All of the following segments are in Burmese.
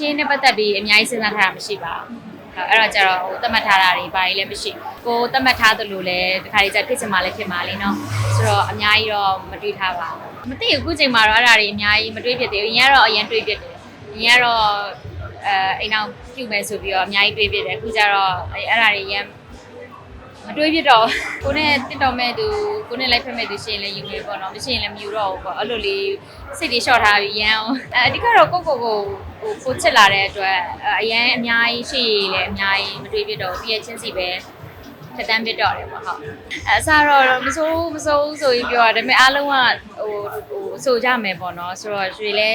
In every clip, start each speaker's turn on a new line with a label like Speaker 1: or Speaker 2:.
Speaker 1: ရှင်းနဲ့ပတ်သက်ပြီးအများကြီးစဉ်းစားထားတာမရှိပါဘူးအဲ့တော့ကျတော့ဟိုသတ်မှတ်ထားတာတွေဘာကြီးလည်းမရှိကိုသတ်မှတ်ထားသလိုလည်းတခါလေးကျဖြစ်ချင်မှလည်းဖြစ်မှာလေနော်ဆိုတော့အများကြီးတော့မတွေးထားပါဘူးမသိဘူးအခုချိန်မှာတော့အဲ့ဒါတွေအများကြီးမတွေးဖြစ်သေးဘူးအရင်ကတော့အရင်တွေးဖြစ်တယ်အရင်ကတော့အဲအိမ်အောင်ပြုမယ်ဆိုပြီးတော့အများကြီးတွေးဖြစ်တယ်အခုကျတော့အဲ့အဲ့ဒါတွေရမ်း မတွေးဖြစ်တော့ကိုနဲ့တစ်တော်မဲ့သူကိုနဲ့လိုက်ဖက်မဲ့သူရှင်လည်းယူမယ်ပေါ့နော်မရှိရင်လည်းမယူတော့ဘူးပေါ့အဲ့လိုလေးစိတ်တွေလျှော့ထားပြီးရမ်းအောင်အဲအဓိကတော့ကိုကိုကိုဟိုကိုချစ်လာတဲ့အတွက်အရန်အများကြီးရှိရလည်းအများကြီးမတွေးဖြစ်တော့ဘူးပြည့်ချင်းစီပဲ ထက်တန်းပြတော့တယ်ပေါ့ဟုတ်အဲအစားတော့မစိုးမစိုးဆိုပြီးပြောတာဒါပေမဲ့အားလုံးကဟိုဟိုဆိုကြမယ်ပေါ့နော်ဆိုတော့ရွှေလဲ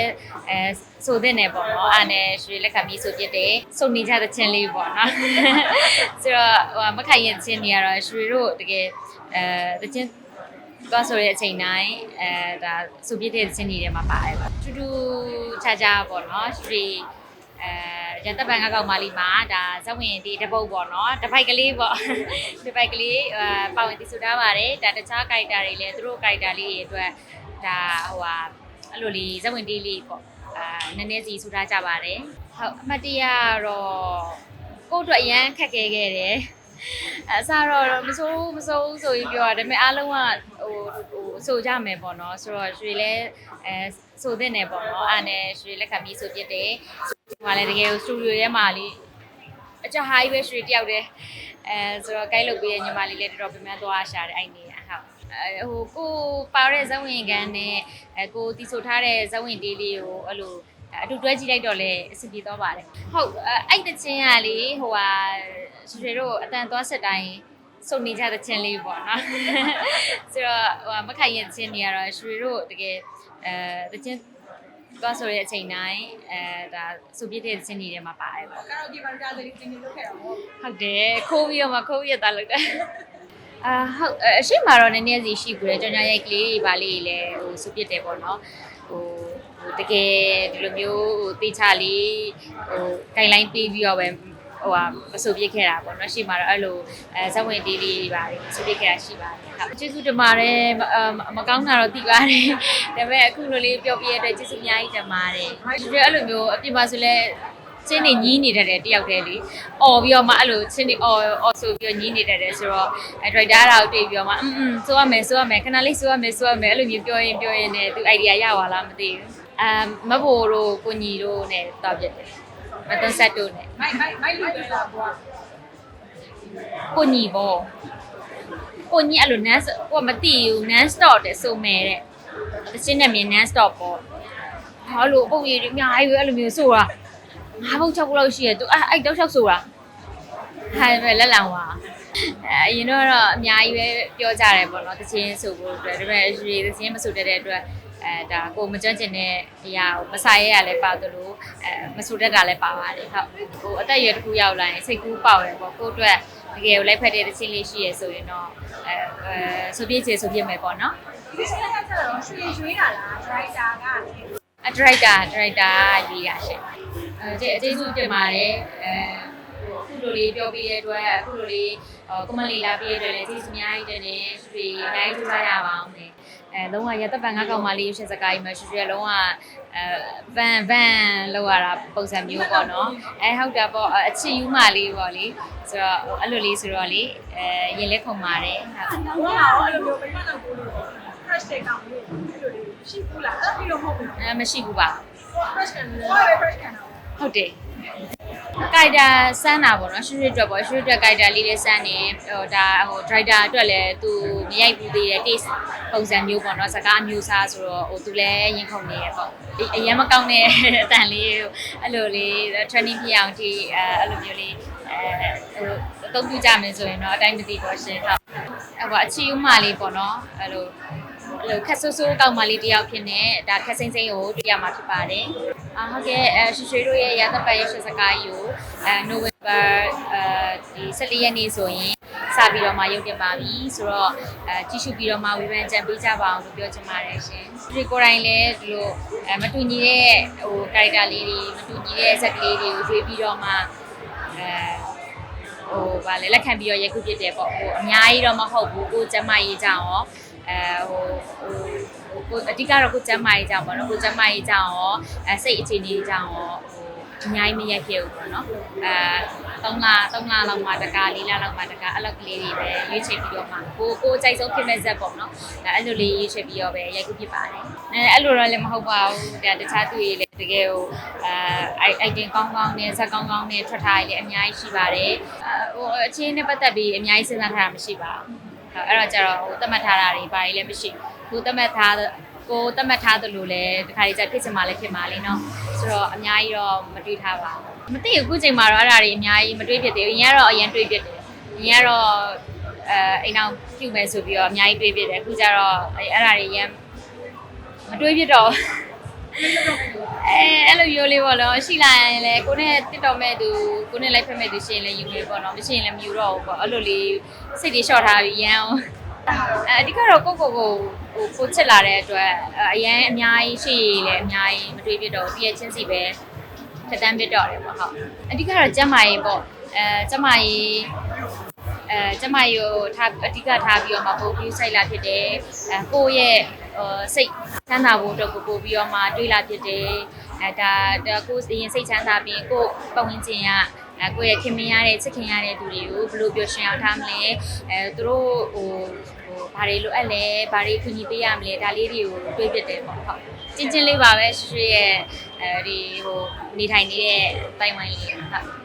Speaker 1: အဲဆိုတဲ့နယ်ပေါ့နော်အားနဲ့ရွှေလက်ခံပြီးဆိုပြတယ်စုံနေကြတဲ့ချင်းလေးပေါ့နော်ဆိုတော့ဟိုမခိုင်ရင်ချင်းနေရတော့ရွှေတို့တကယ်အဲတချင်းသွားဆိုတဲ့အချိန်တိုင်းအဲဒါစုပြတဲ့ချင်းတွေထဲမှာပါတယ်ပေါ့တူတူခြားခြားပေါ့နော်ရွှေ အဲရန်တပ်ပန်ကကောက်မလေးမှာဒါဇဝင်ဒီတပုတ်ပေါ့နော်တစ်ပိုက်ကလေးပေါ့တစ်ပိုက်ကလေးအဲပါဝင်တည်ဆူထားပါတယ်ဒါတခြား character တွေလည်းသူတို့ character လေးတွေအတွက်ဒါဟိုဟာအဲ့လိုလေးဇဝင်တီးလေးပေါ့အာနည်းနည်းစီဆူထားကြပါတယ်ဟုတ်အမတ်တရတော့ကိုယ့်အတွက်အရန်ခက်ခဲခဲ့တယ်အစားတော့မစိုးမစိုးဆိုပြီးပြောတာဒါပေမဲ့အားလုံးကဟိုဟိုဆိုကြမယ်ပေါ့နော်ဆိုတော့ရွှေလဲအဲဆိုတဲ့နယ်ပေါ့နော်အားနဲ့ရွှေလက်ခံပြီးဆိုပြစ်တယ် ဒီမှာလည်းတကယ်စတူဒီယိုထဲမှာလေးအကြဟိုင်းပဲရွှေတယောက်တည်းအဲဆိုတော့ guide လုပ်ပေးတဲ့ညီမလေးလည်းတော်တော်ပြန်ပြန်သွားရှာတယ်အဲ့နေဟုတ်အဲဟိုကိုပါတဲ့ဇဝင်ကန်နဲ့အဲကိုတီဆိုထားတဲ့ဇဝင်တေးလေးကိုအဲ့လိုအတူတွဲကြည့်လိုက်တော့လေအဆင်ပြေသွားပါတယ်ဟုတ်အဲ့တချင်းကလေဟိုဟာရွှေတို့အတန်သွားဆက်တိုင်းစုံနေကြတဲ့ချင်းလေးပေါ့နော်ဆိုတော့ဟိုမခိုင်ရင်ချင်းနေရတော့ရွှေတို့တကယ်အဲတချင်း သွားဆိုတဲ့အချိန်တိုင်းအဲဒါစုပြည့်တဲ့ချင်းတွေထဲမှာပါတယ်ပေါ့
Speaker 2: ကာရိုဒီဘာကြားလေးတင်နေလုပ်ခဲ့တာပေါ့
Speaker 1: ဟုတ်တယ်ခိုးပြီးတော့မှခိုးပြီးတော့တာလုပ်တယ်အာဟုတ်အရှိမတော့နည်းနည်းစီရှိဘူးလေကြောင်ညာရိုက်ကလေးတွေပါလေးတွေလည်းဟိုစုပြစ်တယ်ပေါ့နော်ဟိုဟိုတကယ်ဒီလိုမျိုးဟိုတေချာလေးဟိုဂိုင်လိုင်းပေးပြီးတော့ပဲ ဟိုဟာမဆိုပြစ်ခဲ့တာပေါ့နော်ရှေ့မှာတော့အဲ့လိုအဲဇက်ဝင်သေးလေးတွေပါတယ်ဆိုပြစ်ခဲ့တာရှိပါတယ်ဟုတ်ကျေးဇူးတင်ပါတယ်မကောင်းတာတော့သိပါတယ်ဒါပေမဲ့အခုလိုလေးပြောပြရတဲ့ကျေးဇူးအများကြီးတင်ပါတယ်ဒီလိုအဲ့လိုမျိုးအပြစ်ပါဆိုလဲချင်းနေညီးနေတတ်တယ်တယောက်တည်းလေ။အော်ပြီးတော့မှအဲ့လိုချင်းနေအော်အော်ဆိုပြီးတော့ညီးနေတတ်တယ်ဆိုတော့အဲဒရိုက်တာအားတွေ့ပြီးတော့မှအင်းအင်းဆိုရမယ်ဆိုရမယ်ခဏလေးဆိုရမယ်ဆိုရမယ်အဲ့လိုမျိုးပြောရင်ပြောရင်လည်းသူ idea ရပါလားမသိဘူး။အမ်မဘိုးတို့ကိုညီတို့နဲ့တောက်ပြတယ်။ မတန်ဆက်တို့နဲ့
Speaker 2: မိုက်မိုက်မိုက်လူတွေလာပေါ့
Speaker 1: ကိုညီပေါ့။ကိုညီအဲ့လို nest ကိုကမသိဘူး non stop တဲ့ဆိုမယ်တဲ့။တချင်းနဲ့မြင် non stop ပေါ့။ဟာလို့ပုံရည်တွေအများကြီးပဲအဲ့လိုမျိုးဆိုတာငါးဘုတ်၆ဘုတ်လောက်ရှိရသူအဲ့အဲ့တောက်လျှောက်ဆိုတာဟာပဲလက်လံဝါ အဲအရင်တော့အများကြီးပဲပြောကြတယ်ပေါ့နော်တချင်းဆိုဖို့အတွက်ဒါပေမဲ့ရေတချင်းမဆိုတတ်တဲ့အတွက်အဲဒါကိုမကြွန့်ကျင်တဲ့အရာကိုမဆိုင်ရရလဲပါသလိုအဲမဆိုတတ်တာလည်းပါပါတယ်ဟုတ်ဟိုအသက်အရွယ်တစ်ခုရောက်လာရင်စိတ်ကူးပေါက်တယ်ပေါ့ကိုယ့်အတွက်တကယ်ကိုလိုက်ဖက်တဲ့တချင်းလေးရှိရဆိုရင်တော့အဲအဲဆိုပြည့်ချေဆိုပြည့်မယ်ပေါ့နော်
Speaker 2: ဒီစက်ကကျတော့ရွှေရွှေတာလားဒရိုက်တာက
Speaker 1: အဒရိုက်တာဒရိုက်တာရေးရရှင်အဲအကျေးဇူးတင်ပါတယ်အဲ အခုလိုလေးပြောပြရတဲ့အတွက်အခုလိုလေးကွန်မန့်လေးလာပြရတဲ့လည်းကျေးဇူးအများကြီးတင်နေရွှေအများကြီးထူထားရပါအောင်နေအဲလုံးဝရသက်ပံငါးကောင်မလေးရှင်းစကားကြီးမှာရွှေရွှေလုံးဝအဲဗန်ဗန်လောက်ရတာပုံစံမျိုးပေါ့နော်အဲဟုတ်တာပေါ့အချစ်ယူမလေးပေါ့လေဆိုတော့အဲ့လိုလေးဆိုတော့လေအဲရင်လက်ခုံပါတယ်ဟုတ်
Speaker 2: ဟောတော့အဲ့လိုမျိုးပြမတော့ဘူးလို့ crush တဲ့ကောင်လို့အဲ့လိုလေးရှိဘူးလားအဲ့လိုမဟုတ်ဘူး
Speaker 1: အဲမရှိဘူးပါ
Speaker 2: crush ကန်တယ်ဟောပဲ crush ကန်တာ
Speaker 1: ဟုတ်တယ်။ ကိုက်တာစမ်းတာပေါ့နော်ရွှေရွှေအတွက်ပေါ့ရွှေရွှေအတွက်ကိုက်တာလေးလေးစမ်းနေဟိုဒါဟို driver အတွက်လည်းသူမရိုက်ဘူးသေးတဲ့ taste ပုံစံမျိုးပေါ့နော်စကားမျိုးစားဆိုတော့ဟိုသူလည်းရင်ခုန်နေရပေါ့အရင်မကောင်းတဲ့အတန်လေးဟိုအဲ့လိုလေး training ပြအောင်ဒီအဲအဲ့လိုမျိုးလေးအဲဟိုအသုံးပြုကြမယ်ဆိုရင်တော့အတိုင်းမသိတော့ရှင်ဟုတ်အဲ့ပေါ့အချီဦးမလေးပေါ့နော်အဲ့လို အဲ့လိုခက်ဆိုးဆိုးကောက်မလေးတယောက်ဖြစ်နေဒါခက်စိမ့်စိမ့်ကိုတွေ့ရမှာဖြစ်ပါတယ်။အာဟုတ်ကဲ့အဲရွှေရွှေတို့ရဲ့ရသပတ်ရဲ့ရှင်းစကားကြီးကိုအဲနိုဝင်ဘာအဲဒီ14ရက်နေ့ဆိုရင်စပြီးတော့မှရုပ်တင်ပါပြီဆိုတော့အဲကြည့်ရှုပြီးတော့မှဝေဖန်ကြံပေးကြပါအောင်လို့ပြောချင်ပါတယ်ရှင်။ဒီကိုယ်တိုင်လည်းဒီလိုအဲမတူညီတဲ့ဟို character လေးတွေမတူညီတဲ့ဇာတ်ကလေးတွေကိုရွေးပြီးတော့မှအဲဟိုဗာလေလက်ခံပြီးတော့ရိုက်ခုဖြစ်တယ်ပေါ့ဟိုအများကြီးတော့မဟုတ်ဘူးကိုကျမကြီးကြအောင်ရော အဲဟိုဟိုကိုအဓိကတော့ကိုကျမ်းမာရေးကြောင့်ပေါ့နော်ကိုကျမ်းမာရေးကြောင့်ရောအဲစိတ်အခြေအနေကြောင့်ရောဟိုအများကြီးမရက်ခဲ့ဘူးပေါ့နော်အဲ3လ3လလောက်မှတကား4လလောက်မှတကားအဲ့လောက်ကလေးတွေပဲရွေးချယ်ပြီးတော့မှကိုကိုကြိုက်ဆုံးဖြစ်မဲ့ဇက်ပေါ့နော်အဲအဲ့လိုလေးရွေးချယ်ပြီးတော့ပဲရိုက်ခုဖြစ်ပါတယ်အဲအဲ့လိုတော့လည်းမဟုတ်ပါဘူးဒါတခြားသူတွေလည်းတကယ်ကိုအဲအိုက်တင်ကောင်းကောင်းနဲ့ဇက်ကောင်းကောင်းနဲ့ထွက်ထားရလည်းအများကြီးရှိပါတယ်အဲဟိုအချင်းနဲ့ပတ်သက်ပြီးအများကြီးစဉ်းစားထားတာမရှိပါဘူး အဲ့တော့ကျတော့ဟိုသတ်မှတ်ထားတာတွေဘာတွေလည်းမရှိဘူးကိုသတ်မှတ်ထားကိုသတ်မှတ်ထားသလိုလဲတခါလေးကျဖြစ်ချင်မှလည်းဖြစ်မှာလေနော်ဆိုတော့အများကြီးတော့မတွေးထားပါဘူးမသိဘူးအခုချိန်မှာတော့အဲ့ဒါတွေအများကြီးမတွေးဖြစ်သေးဘူးအရင်ကတော့အရင်တွေးဖြစ်တယ်အရင်ကတော့အဲအိမ်အောင်ပြုမယ်ဆိုပြီးတော့အများကြီးတွေးဖြစ်တယ်အခုကျတော့အဲ့အဲ့ဒါတွေရန်မတွေးဖြစ်တော့ အဲအဲ့လိုရိုးလေးပေါ့နော်ရှိလာရင်လည်းကိုနဲ့တစ်တော်မဲ့သူကိုနဲ့လိုက်ဖက်မဲ့သူရှိရင်လည်းယူမယ်ပေါ့နော်မရှိရင်လည်းမယူတော့ဘူးပေါ့အဲ့လိုလေးစိတ်တွေလျှော့ထားပြီးရန်အောင်အဲအဓိကတော့ကိုကိုကိုဟိုကိုချစ်လာတဲ့အတွက်အရန်အများကြီးရှိရလေအများကြီးမတွေးပြတော့တည့်ရချင်းစီပဲထက်တန်းပြတော့တယ်ပေါ့ဟုတ်အဓိကတော့ကျမကြီးပေါ့အဲကျမကြီးအဲကျမကြီးကိုထားအဓိကထားပြီးတော့မှပို့ပြီးစိုက်လာဖြစ်တယ်အဲကိုယ့်ရဲ့ဟို စိတ်ချမ်းသာဖို့အတွက်ကိုပို့ပြီးတော့မှတွေးလာဖြစ်တယ်အဲဒါဒါကိုယ်ရင်စိတ်ချမ်းသာပြီးကိုယ့်ပတ်ဝန်းကျင်ကအဲကိုယ့်ရဲ့ခင်မင်ရတဲ့ချစ်ခင်ရတဲ့သူတွေကိုဘယ်လိုပြောရှင်အောင်ထားမလဲအဲသူတို့ဟိုဟိုဘာတွေလိုအပ်လဲဘာတွေခွင့်ပြုပေးရမလဲဒါလေးတွေကိုတွေးပြတယ်ပေါ့ဟုတ်ချင်းချင်းလေးပါပဲရွှေရဲ့အဲဒီဟိုနေထိုင်နေတဲ့တိုင်ဝမ်လေးဟုတ်